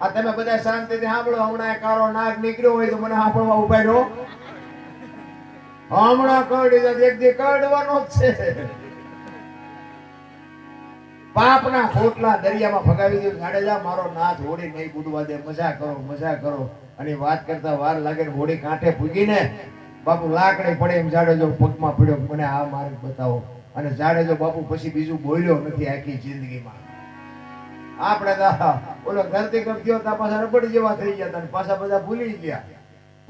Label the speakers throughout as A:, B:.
A: આ તમે બધા શાંતિથી સાંભળો, હમણાં કાળો નાગ નીકળ્યો હોય તો મને સાંભળવા ઊભા રહો. હમણાં કરડી તો એક દી કરડવાનો છે. પાપના ખોટલા દરિયામાં ફગાવી દઉં જાડેજા મારો નાથ હોડી નહીં બુડવા દે. મજા કરો મજા કરો. અને વાત કરતા વાર લાગે હોડી કાંઠે ભૂગીને બાપુ લાકડી પડે એમ જાડેજો પગમાં પડ્યો. મને આ માર્ગ બતાવો. અને જાડેજો બાપુ પછી બીજું બોલ્યો નથી આખી જિંદગીમાં. આપણે ઓલો ધરતી કરતી હતા પાછા રબડ જેવા થઈ ગયા હતા પાછા બધા ભૂલી ગયા.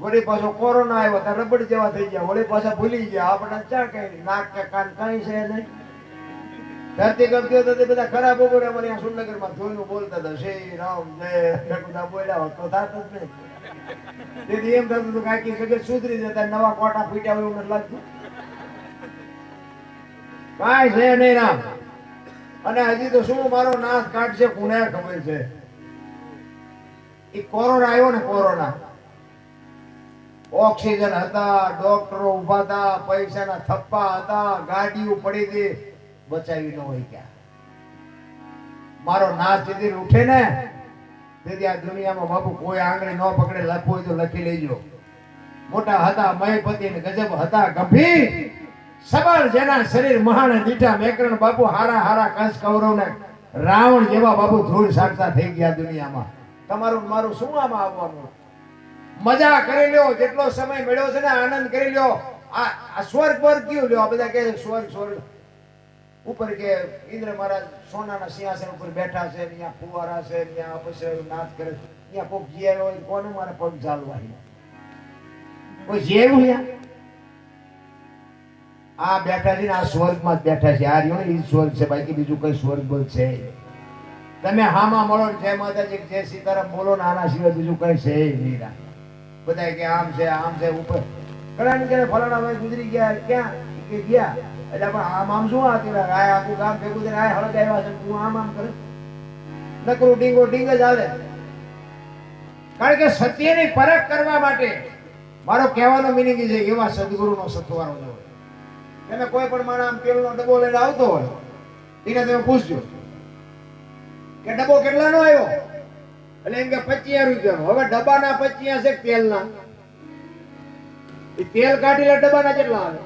A: વળી પાછો કોરોના આવ્યો તો રબડ જેવા થઈ ગયા. વળી પાછા ભૂલી ગયા. આપણે ચા કઈ નાક કે કાન કઈ છે નહીં. ધરતી કપ ગયો તો બધા ખરાબ બપોરે અમારે અહીંયા સુરનગરમાં જોયું બોલતા હતા. શ્રી રામ, જય. બધા બોલ્યા હોત તો થાત જ નહીં. તેથી એમ થતું હતું કાંઈક સગત સુધરી જતા નવા કોટા ફૂટ્યા હોય એવું મને લાગતું. કાંઈ છે નહીં રામ. અને હજી તો શું, મારો નાશ કાઢશે, કોને ખબર છે? એ કોરોના આવ્યો ને કોરોના. ઓક્સિજન હતા, ડોક્ટરો ઊભા હતા, પૈસાના થપ્પા હતા, ગાડીઓ પડી હતી, બચાવી ન હોય ક્યાં. મારો નાશ જેથી ઉઠે ને, તેથી આ દુનિયામાં બાપુ કોઈ આંગળી ન પકડે, લખવું હોય તો લખી લેજો. મોટા હતા, મયપતિ ને ગજબ હતા, ગંભીર. સબળ જેના શરીર મહાન દીઠા મેકરણ બાપુ હારા હારા કંસ કૌરવ ને રાવણ જેવા બાપુ ધૂળ સાટતા થઈ ગયા દુનિયામાં. તમારું મારું શું આમાં આવવાનું? મજા કરી લ્યો, જેટલો સમય મળ્યો છે ને આનંદ કરી લ્યો. આ સ્વર્ગ પર કયું લ્યો બધા કે સ્વર્ગ સ્વર્ગ. ઉપર કે ઇન્દ્ર મહારાજ સોનાના સિંહાસન ઉપર બેઠા છે, ત્યાં ફુવારા છે, ત્યાં અપસર નાથ કરે છે. અહીંયા કોક જીએ હોય કોને મારે પગ ચાલવા કોઈ જેવું અહીંયા આ બેઠા છે ને, આ સ્વર્ગમાં જ બેઠા છે. આ રહ્યો ને, ઈ સ્વર્ગ છે. બાકી બીજું કઈ સ્વર્ગ છે? તમે હામાં મળો જય માતાજી, જય સીતારામ, બોલો ને, આના સિવાય બીજું કઈ છે નહીં બધા કે આમ છે આમ છે, ઉપર. ઘણા કે ફલાણા ભાઈ ગુજરી ગયા, ક્યાં? કે ગયા. એટલે પણ આમ આમ શું આ કહેવાય? આ આખું ગામ ભેગું થઈને આ હળગ આવ્યા છે તું આમ આમ કરે? નકરું ડીંગો ડીંગ જ હાલે. કારણ કે સત્યની પરખ કરવા માટે મારો કહેવાનો મિનિંગ છે એવા સદગુરુનો સથવારો જો તમે કોઈ પણ માણસ આમ તેલનો ડબ્બો લઈને આવતો હોય, એને તમે પૂછજો કે ડબ્બો કેટલાનો આવ્યો? એટલે એમ કે પચીસ રૂપિયાનો. હવે ડબ્બાના પચીસ છે તેલના? તેલ કાઢી ડબ્બાના કેટલા આવે?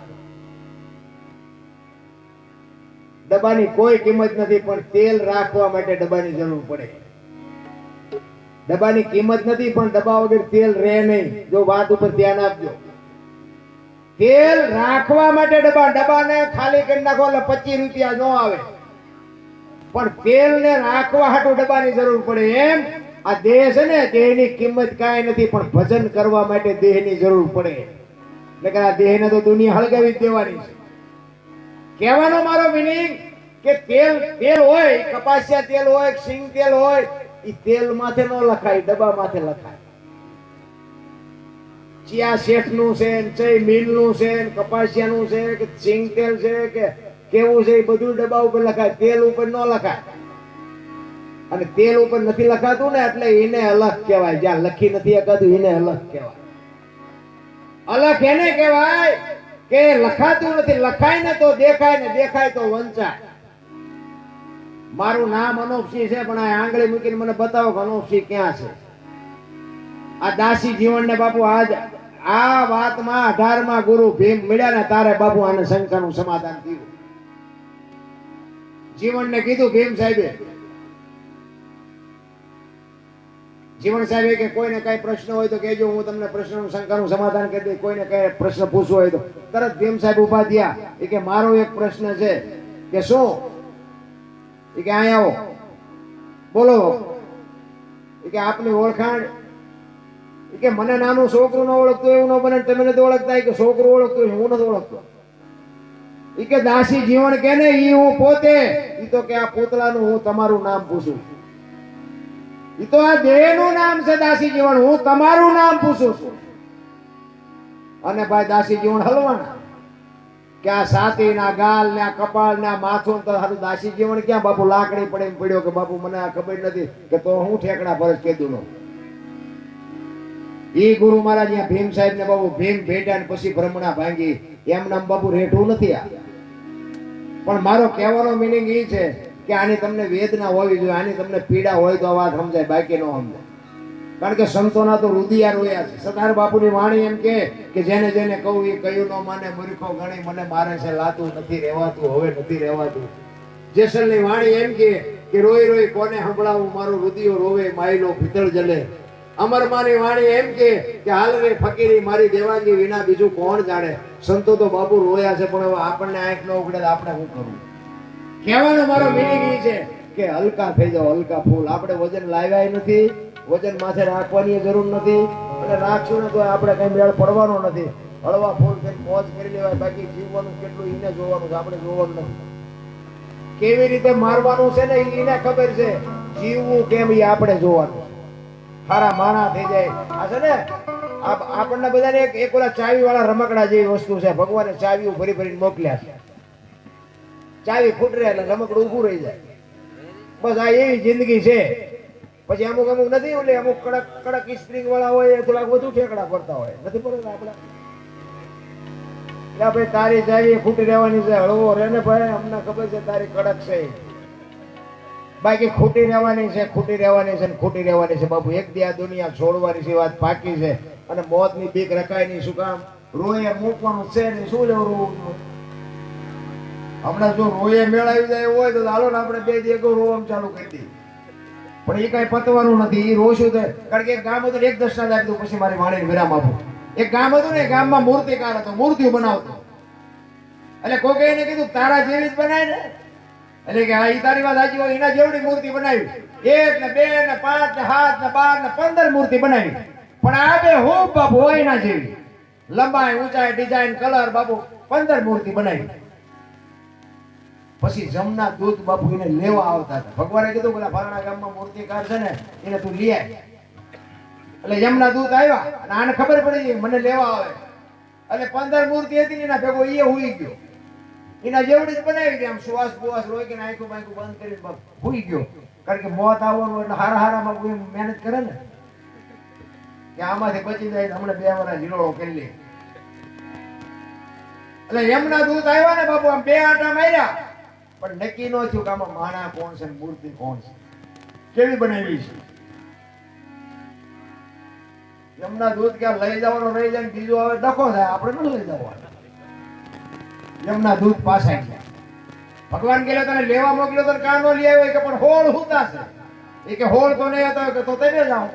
A: ડબ્બાની કોઈ કિંમત નથી, પણ તેલ રાખવા માટે ડબ્બાની જરૂર પડે. ડબ્બાની કિંમત નથી, પણ ડબ્બા વગર તેલ રહે નહીં. જો વાત ઉપર ધ્યાન આપજો. તેલ રાખવા માટે ડબ્બા, ડબ્બાને ખાલી કરી નાખો એટલે પચીસ રૂપિયા નો આવે. પણ તેલ ને રાખવા હાટુ ડબ્બાની જરૂર પડે એમ. આ દેહ છે ને, દેહની કિંમત કાંઈ નથી, પણ ભજન કરવા માટે દેહની જરૂર પડે. એટલે કે આ દેહને તો દુનિયા હળગાવી દેવાની છે. કહેવાનો મારો મિનિંગ કે તેલ તેલ હોય, કપાસિયા તેલ હોય, સિંગ તેલ હોય એ તેલ માથે ન લખાય, ડબ્બા માથે લખાય. ચિયા શેઠનું છે ચઈ મિલનું છે ને કપાસિયા નું છે કે સિંગ તેલ છે કે કેવું છે એ બધું ડબ્બા ઉપર લખાય. તેલ ઉપર ન લખાય. અને તેલ ઉપર નથી લખાતું ને એટલે એને અલગ કહેવાય. જ્યાં લખી નથી શકાતું એને અલગ કહેવાય. અલગ એને કહેવાય કે લખાતું નથી. લખાય ને તો દેખાય ને દેખાય તો વંચાય. મારું નામ અનોપસિંહ છે, પણ આ આંગળી મૂકીને મને બતાવો કે અનોપસિંહ ક્યાં છે? આ દાસી જીવન ને બાપુ આજ આ વાતમાં અઢારમાં ગુરુ ભીમ મળ્યા ને તારે બાપુ આને શંકાનું સમાધાન થયું જીવનને કીધું ભીમ સાહેબે. જીવન સાહેબે કે કોઈને કઈ પ્રશ્ન હોય તો કહેજો, હું તમને પ્રશ્નનું શંકાનું સમાધાન કરી દઈ કોઈને કઈ પ્રશ્ન પૂછવો હોય તો. તરત ભીમ સાહેબ ઊભા થયા. એ કે મારો એક પ્રશ્ન છે. કે શું? એ કે અહીંયા આવો. બોલો. એ કે આપની ઓળખાણ કે મને નાનું છોકરું ન ઓળખતો એવું ન બને તમે નથી ઓળખતા. કે છોકરું ઓળખતું હું નથી ઓળખતો. એ કે દાસી જીવન કે ને એ હું પોતે. એ તો કે આ પૂતળાનું હું તમારું નામ પૂછું. એ તો આ દેહનું નામ છે દાસી જીવન. હું તમારું નામ પૂછું છું. અને ભાઈ દાસી જીવન હલવાના. કે આ સાતી ના ગાલ ને આ કપાળ ને આ માથું તો સારું દાસી જીવન ક્યાં? બાપુ લાકડી પડે એમ પડ્યો કે બાપુ મને આ ખબર નથી કે તો હું ઠેકડા પર કીધું નો ઈ ગુરુ મહારાજ અહીંયા ભીમ સાહેબ ને બાબુ ભીમ ભેટ્યા ને પછી ભ્રમણા ભાંગી. એમ નામ બાપુ રેઠું નથી આ. પણ મારો કહેવાનો મિનિંગ એ છે કે આની તમને વેદના હોવી જોઈએ, આની તમને પીડા હોય તો આ વાત સમજાય, બાકી ન સમજાય. કારણ કે સંતોના તો રુદિયા રોયા છે. સતાર બાપુની વાણી એમ કે કે જેને જેને કહું એ કયું ન માને, મૂર્ખો ગણી, મને મારે છે, લાતું નથી રહેવાતું, હવે નથી રહેવાતું. જેસલની વાણી એમ કે કે રોઈ રોઈ કોને સંભળાવું, મારું રુદિયો રોવે, માયલો ભીતળ જલે. અમરમાની વાણી એમ કે હાલ રે ફકીરી મારી દેવાંગી વિના બીજું કોણ જાણે? સંતો તો બાપુ રોયા છે, પણ હવે આપણને આંખ ન ઉગડે આપણે શું કરવું કહેવાનો મારો મિનિંગ છે કે હલકા થઈ જાઓ, હલકા ફૂલ. આપણે વજન લાવ્યા નથી, વજન માથે રાખવાની જરૂર નથી, અને રાખશું ને તો આપણે કઈ મેળ પડવાનો નથી. હળવા ફૂલ થઈને મોજ કરી લેવાય, બાકી જીવવાનું કેટલું એને જોવાનું છે, આપણે જોવાનું નથી. કેવી રીતે મારવાનું છે ને એને ખબર છે. જીવવું કેમ એ આપણે જોવાનું. સારા માણા થઈ જાય. આ છે ને આપણને બધાને એક એક ઓલા ચાવી વાળા રમકડા જેવી વસ્તુ છે. ભગવાને ચાવી ભરી ભરીને મોકલ્યા છે. ચાવી ફૂટરે એટલે રમકડું ઊભું રહી જાય. બસ આ એવી જિંદગી છે. પછી અમુક અમુક નથી ઓલે, અમુક કડક કડક સ્પ્રિંગ વાળા હોય થોડાક વધુ ઠેકડા પડતા હોય. નથી પડતા આપણા. ભાઈ તારી ચાવી ફૂટી રહેવાની છે. હળવો રહે ને ભાઈ, અમને ખબર છે તારી કડક છે. બાકી ખોટી રહેવાની છે, ખોટી રહેવાની છે ખોટી રહેવાની છે. બાપુ, એક દી આ દુનિયા છોડવાની છે, વાત પાકી છે. અને મોતની બીક રખાય નહીં, શું કામ? રોયે મૂકવાનું છે નહીં, શું લેવું હમણાં જો રોયે મેળાવી જાય હોય તો હાલો ને આપણે બે દી અગાઉ ચાલુ કરી દઈએ. પણ એ કઈ પતવાનું નથી એ રોશું તો. કારણ કે એક ગામ હતું એક દર્શન આપી દઉં પછી મારી વાણીને વિરામ આપું. એક ગામ હતું ને ગામમાં મૂર્તિકાર હતો, મૂર્તિઓ બનાવતો. એટલે કોઈ એને કીધું, તારા જેવી જ બનાય ને. એટલે કે હા તારી વાત સાચી હોય એના જેવડી મૂર્તિ બનાવી. એક ને બે ને પાંચ ને સાત ને બાર ને પંદર મૂર્તિ બનાવી. પણ આ બે હું બાપુ હોય એના જેવી. લંબાઈ, ઊંચાઈ, ડિઝાઇન, કલર બાપુ, પંદર મૂર્તિ બનાવી. પછી જમના દૂધ બાપુ એને લેવા આવતા હતા. ભગવાને કીધું પેલા ફલાણા ગામમાં મૂર્તિકાર છે ને, એને તું લઈ એટલે જમના દૂત આવ્યા અને આને ખબર પડી ગઈ મને લેવા આવે. એટલે પંદર મૂર્તિ હતી ને એના ભેગો એ હુઈ ગયો. એના જેવડી બનાવી દે, આમ શ્વાસ બુવાસ રોય કે આંખું બાંખું બંધ કરીને ભૂઈ ગયો. કારણ કે મોત આવવાનું એટલે હારા હારામાં કોઈ મહેનત કરે ને. કે આમાંથી બચી જાય હમણાં બે વાર હિલોળો કરી લે. એટલે એમના દૂત આવ્યા ને બાપુ, આમ બે આટા માર્યા. પણ નક્કી ન થયું કે આમાં માણા કોણ છે મૂર્તિ કોણ છે. કેવી બનાવી છે? એમના દૂત ક્યાં લઈ જવાનો, રહી જાય બીજો આવે, ડખો થાય, આપણે ન લઈ જવાનો. યમના દૂધ પાછા ગયા. ભગવાન ગયેલો તને લેવા મોકલ્યો તને કાં નો લઈ આવ્યો. કે, પણ હોળ હુતા છે. એ કે, હોળ તો નહીં હતો કે, તો તમે જાઓ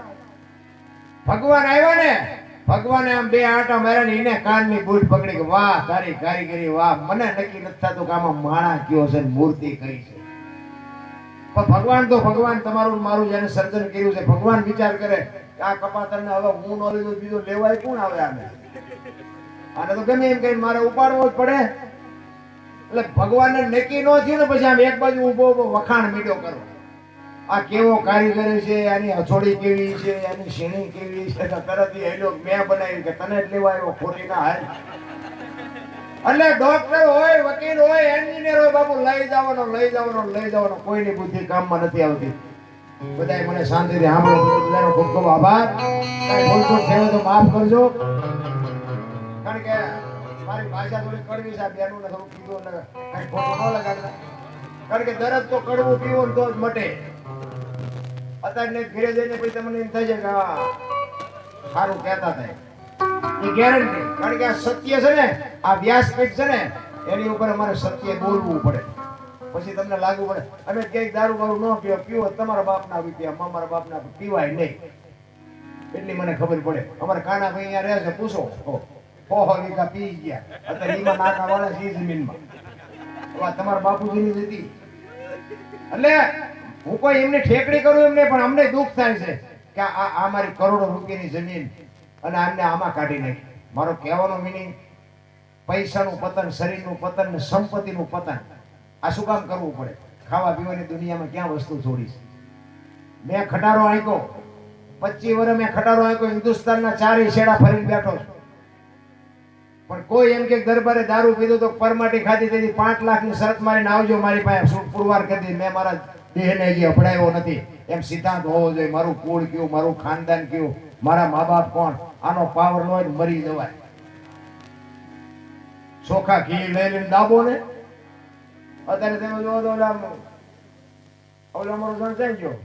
A: ભગવાન આવ્યા ને, ભગવાને આમ બે આંટા માર્યા ને એને કાનની બૂટ પકડી કે, વાહ, તારી કારીગરી, વાહ, મને નક્કી નથી થતું કે આમાં માણા કયો છે મૂર્તિ કરી છે. પણ ભગવાન તો, ભગવાન, તમારું, મારું જેને સર્જન કર્યું છે, ભગવાન વિચાર કરે કે આ કપાતરને હવે હું નો લીધું, બીજો લેવાય કોણ આવે આને? આને તો ગમે એમ કહીને મારે ઉપાડવો જ પડે. એટલે ભગવાનને નક્કી ન થયું ને પછી આમ એક બાજુ ઊભો ઊભો વખાણ મીડો કરો. આ કેવો કારીગર છે, આની હથોડી કેવી છે, આની શીણી કેવી છે તરત એ હેલો મેં બનાવી કે તને જ લેવા આવ્યો ખોટી ના હાલ. એટલે ડોક્ટર હોય, વકીલ હોય એન્જિનિયર હોય, બાપુ, લઈ જવાનો લઈ જવાનો લઈ જવાનો, કોઈની બુદ્ધિ કામમાં નથી આવતી. બધાય મને શાંતિથી સાંભળો બધાનો ખૂબ ખૂબ આભાર. કાંઈ થયો તો માફ કરજો. કારણ કે મારી ભાષા થોડી કડવી છે બેનું ને થોડું કીધું ને કઈ ખોટું ન લગાડતા. કારણ કે દરદ તો કડવું પીવો ને તો જ મટે. અત્યારે ઘરે જઈને પછી તમને એમ થાય છે કે સારું કહેતા થાય. એ ગેરંટી કારણ કે આ સત્ય છે ને આ વ્યાસપીઠ છે ને એની ઉપર અમારે સત્ય બોલવું પડે. પછી તમને લાગુ પડે અને ક્યાંક દારૂ બારૂ ન પીવો પીવો તમારા બાપના રૂપિયા અમારા બાપના પીવાય નહીં. એટલી મને ખબર પડે. અમારા કાના ભાઈ અહીંયા રહે છે પૂછો. હો હો પી ગયા. અત્યારે ઈમાં નાકા વાળા છે જમીનમાં. તમારા બાપુજીની હતી એટલે હું કોઈ એમને ઠેકડી કરું એમ નહીં, પણ અમને દુઃખ થાય છે કે આ આ મારી કરોડો રૂપિયાની જમીન અને આમને આમાં કાઢી નાખી. મારો કહેવાનો મિનિંગ પૈસાનું પતન, શરીરનું પતન ને સંપત્તિનું પતન, આ શું કામ કરવું પડે? ખાવા પીવાની દુનિયામાં ક્યાં વસ્તુ છોડી છે મેં ખટારો આંક્યો પચીસ વર્ષ મેં ખટારો આંક્યો હિન્દુસ્તાનના ચારે છેડા ફરીને બેઠો છું. પણ કોઈ એમ કે દરબારે દારૂ પીધું તો પરમાટી ખાધી, તેથી પાંચ લાખની શરત મારીને આવજો મારી પાસે પુરવાર કરી. મેં મારા દેહને હજી અપડાયો નથી. એમ સિદ્ધાંત હોવો જોઈએ, મારું કુળ કયું, મારું ખાનદાન કયું, મારા મા બાપ કોણ? આનો પાવર ન મરી જવાય. ચોખા ઘી લઈ લઈને દાબો ને? અત્યારે તમે જોવો તો ઓલા ઓલા અમારો સંસાઈ ગયો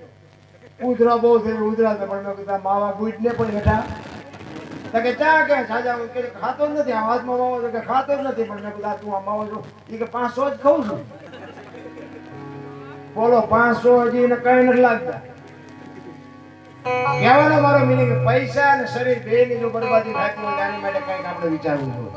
A: ઉધરા બહુ થઈ ઉધરા તો પણ મેં કીધા મા બાપ બુટ ને પણ હેઠા. કે ચા કે સાજા કે ખાતો જ નથી આ હાથમાં માવો તો કે ખાતો નથી, પણ મેં કીધું તું આ માવો છો એ કે, પાંચસો જ ખાઉં છું. બોલો, પાંચસો હજી એને કઈ નથી લાગતા. કહેવાનો મારો મિનિંગ પૈસા અને શરીર બે ની જો બરબાદી રાખી હોય, તો માટે કંઈક આપણે વિચારવું જોઈએ.